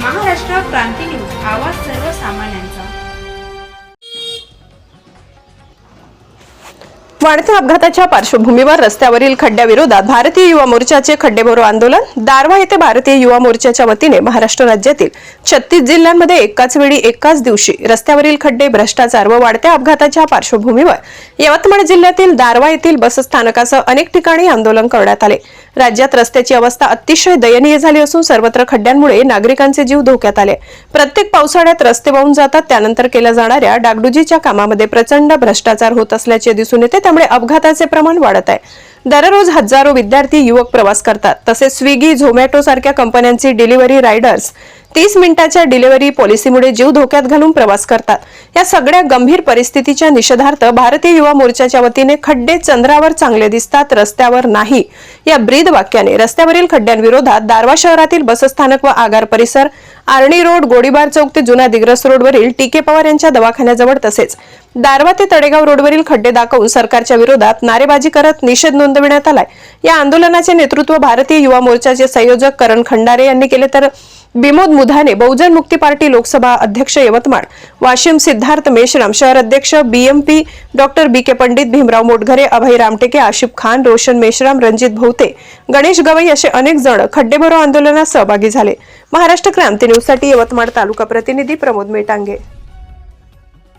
क्रांती news आवाज सर्वसामान्यांचा. वाढत्या अपघाताच्या पार्श्वभूमीवर रस्त्यावरील खड्ड्याविरोधात भारतीय युवा मोर्चाचे खड्डेभरो आंदोलन दारवा येथे भारतीय युवा मोर्चाच्या वतीने महाराष्ट्र राज्यातील छत्तीस जिल्ह्यांमध्ये एकाच वेळी एकाच दिवशी रस्त्यावरील खड्डे भ्रष्टाचार व वाढत्या अपघाताच्या पार्श्वभूमीवर यवतमाळ जिल्ह्यातील दारवा येथील बसस्थानकासह अनेक ठिकाणी आंदोलन करण्यात आले. राज्यात रस्त्याची अवस्था अतिशय दयनीय झाली असून सर्वत्र खड्ड्यांमुळे नागरिकांचे जीव धोक्यात आले. प्रत्येक पावसाळ्यात रस्ते वाहून जातात त्यानंतर केल्या जाणाऱ्या डागडुजीच्या कामामध्ये प्रचंड भ्रष्टाचार होत असल्याचे दिसून येते. त्यामुळे अपघाताचे प्रमाण वाढत आहे. दररोज हजारो विद्यार्थी युवक प्रवास करतात. तसेच स्विगी झोमॅटो सारख्या कंपन्यांची डिलिव्हरी रायडर्स तीस मिनिटाच्या डिलिव्हरी पॉलिसीमुळे जीव धोक्यात घालून प्रवास करतात. या सगळ्या गंभीर परिस्थितीच्या निषेधार्थ भारतीय युवा मोर्चाच्या वतीने खड्डे चंद्रावर चांगले दिसतात रस्त्यावर नाही. या ब्रीद वाक्याने रस्त्यावरील खड्ड्यांविरोधात दारवा शहरातील बसस्थानक व आगार परिसर आर्णी रोड गोडीबार चौक ते जुना दिग्रस रोडवरील टीके पवार यांच्या दवाखान्याजवळ तसेच. दारवा ते तडेगाव रोडवरील खड्डे दाखवून सरकारच्या विरोधात नारेबाजी करत निषेध नोंदविण्यात आलाय. या आंदोलनाचे नेतृत्व भारतीय युवा मोर्चाचे संयोजक करण खंडारे यांनी केले तर बिमोद मुधाने बहुजन मुक्ती पार्टी लोकसभा अध्यक्ष यवतमाळ वाशिम सिद्धार्थ मेश्राम शहर अध्यक्ष BMP doctor B K Pandit Bhimrao Motghare Abhay Ramteke Ashif Khan Roshan Meshram Ranjit Bhowte Ganesh Gawai असे अनेक जण खड्डेभरो आंदोलनात सहभागी झाले. महाराष्ट्र क्रांती न्यूजसाठी यवतमाळ तालुका प्रतिनिधी प्रमोद मेटांगे.